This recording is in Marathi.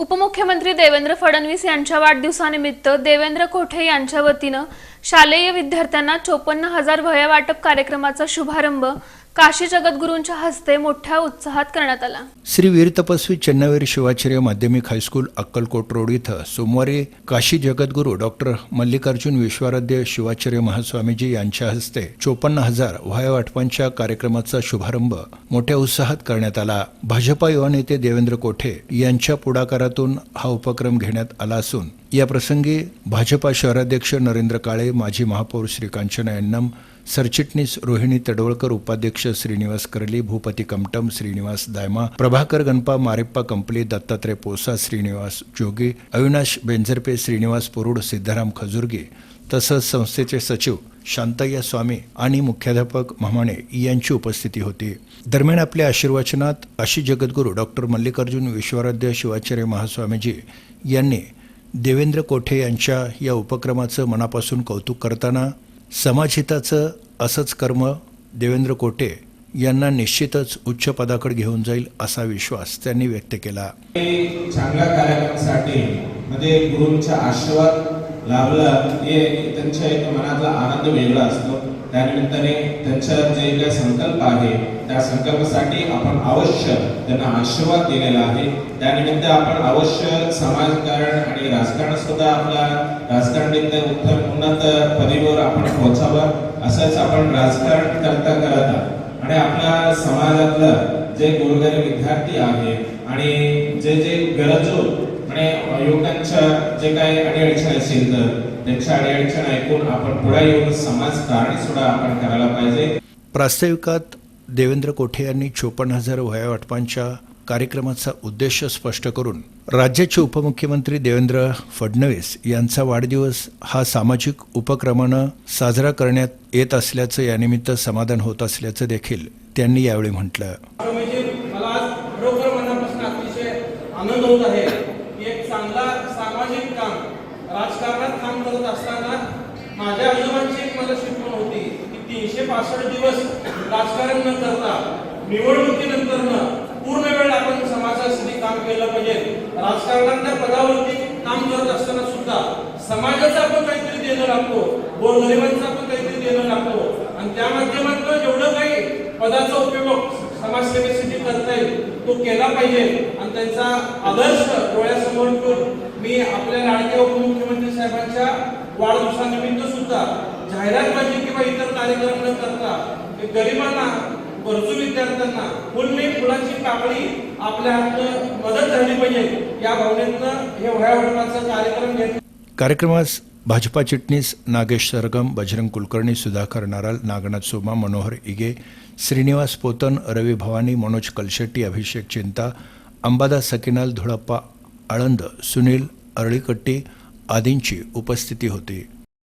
उपमुख्यमंत्री देवेंद्र फडणवीस यांच्या वाढदिवसानिमित्त देवेंद्र कोठे यांच्या वतीनं शालेय विद्यार्थ्यांना चोपन्न हजार वह्या वाटप कार्यक्रमाचा शुभारंभ काशी जगद्गुरूंच्या हस्ते मोठ्या उत्साहात करण्यात आला. श्री वीर तपस्वी चन्नावीर शिवाचार्य माध्यमिक हायस्कूल अक्कलकोट रोड इथं सोमवारी काशी जगद्गुरू डॉक्टर मल्लिकार्जुन विश्वाराध्य शिवाचार्य महास्वामीजी यांच्या हस्ते चोपन्न हजार वाटपांच्या कार्यक्रमाचा शुभारंभ मोठ्या उत्साहात करण्यात आला. भाजपा युवा नेते देवेंद्र कोठे यांच्या पुढाकारातून हा उपक्रम घेण्यात आला असून या प्रसंगी भाजपा शहराध्यक्ष नरेंद्र काळे माजी महापौर श्री कांचना यन्नम सरचिटणीस रोहिणी तडवळकर उपाध्यक्ष श्रीनिवास करली भूपती कमटम श्रीनिवास दायमा प्रभाकर गणपा मारेप्पा कंपली दत्तात्रय पोसा श्रीनिवास जोगी अविनाश बेंझरपे श्रीनिवास पुरुड सिद्धाराम खजुर्गे तसंच संस्थेचे सचिव शांतय्या स्वामी आणि मुख्याध्यापक म्हमाणे यांची उपस्थिती होती. दरम्यान आपल्या आशीर्वचनात अशी जगद्गुरू डॉक्टर मल्लिकार्जुन विश्वाराध्य शिवाचार्य महास्वामीजी यांनी देवेंद्र कोठे यांच्या या उपक्रमाचं मनापासून कौतुक करताना समाजहिताचं असंच कर्म देवेंद्र कोटे यांना निश्चितच उच्च पदाकडे घेऊन जाईल असा विश्वास त्यांनी व्यक्त केला. चांगल्या कार्यक्रमासाठी म्हणजे गुरूंचा आशीर्वाद लाभला हे त्यांच्या एक मनातला आनंद वेगळा असतो त्यानिमित्ताने त्यांचा जे काही संकल्प आहे त्या संकल्पासाठी आपण अवश्य त्यांना आशीर्वाद दिलेला आहे त्यानिमित्त आपण अवश्य समाजकारण आणि राजकारण सुद्धा आपला राजकारणनिमित्त उत्तर उन्नत पदवीवर आपण पोहोचावं असंच आपण राजकारण करता करत आहोत. आणि आपल्या समाजातलं जे गोरगरीब विद्यार्थी आहे आणि जे जे गरजू आणि युवकांच्या जे काही अडीअडचण असेल तर त्यांच्या अडीअडचण ऐकून आपण पुढे येऊन समाजकारण सुद्धा आपण करायला पाहिजे. प्रास्ताविकात देवेंद्र कोठे यांनी चोपन्न हजार वह्या वाटपांच्या कार्यक्रमाचा उद्देश स्पष्ट करून राज्याचे उपमुख्यमंत्री देवेंद्र फडणवीस यांचा वाढदिवस हा सामाजिक उपक्रमानं साजरा करण्यात येत असल्याचं यानिमित्त समाधान होत असल्याचं देखील त्यांनी यावेळी म्हटलं. म्हणजे आनंद होत आहे. चांगला सामाजिक काम राजकारणात काम करत असताना माझ्या आजोबांची एक मला शिकवण होती की तीनशे पासष्ट दिवस राजकारण न करता निवडणुकीनंतर न पूर्ण वेळ आपण समाजासाठी काम केलं पाहिजे. राजकारणातल्या पदावरती काम करत असताना सुद्धा समाजाचं आपण काहीतरी देणं लागतो गोरगरिबांचं आपण काहीतरी देणं लागतो. आणि त्या माध्यमातून जेवढं काही पदाचा उपयोग समाजसेवेसाठी करता येईल तो केला पाहिजे. आणि त्यांचा आदर्श डोळ्यासमोर ठेवून मी आपल्या लाडके उपमुख्यमंत्री साहेबांच्या वाढदिवसानिमित्त सुद्धा जाहिरातबाजी किंवा इतर कार्यक्रम न करता गरिबांना गरजू विद्यार्थ्यांना फुल नाही फुलाची कापडी आपल्या हातनं मदत झाली पाहिजे. या भावनेतनं हे वयावटपाचा कार्यक्रम घेतला. कार्यक्रमास भाजपा चिटणीस नागेश सरगम बजरंग कुलकर्णी सुधाकर नाराल नागनाथ सोमा मनोहर इगे श्रीनिवास पोतन रवी भवानी मनोज कलशेट्टी अभिषेक चिंता अंबादास सकिनाल धुळप्पा आळंद सुनील अरळीकट्टी आदींची उपस्थिती होती.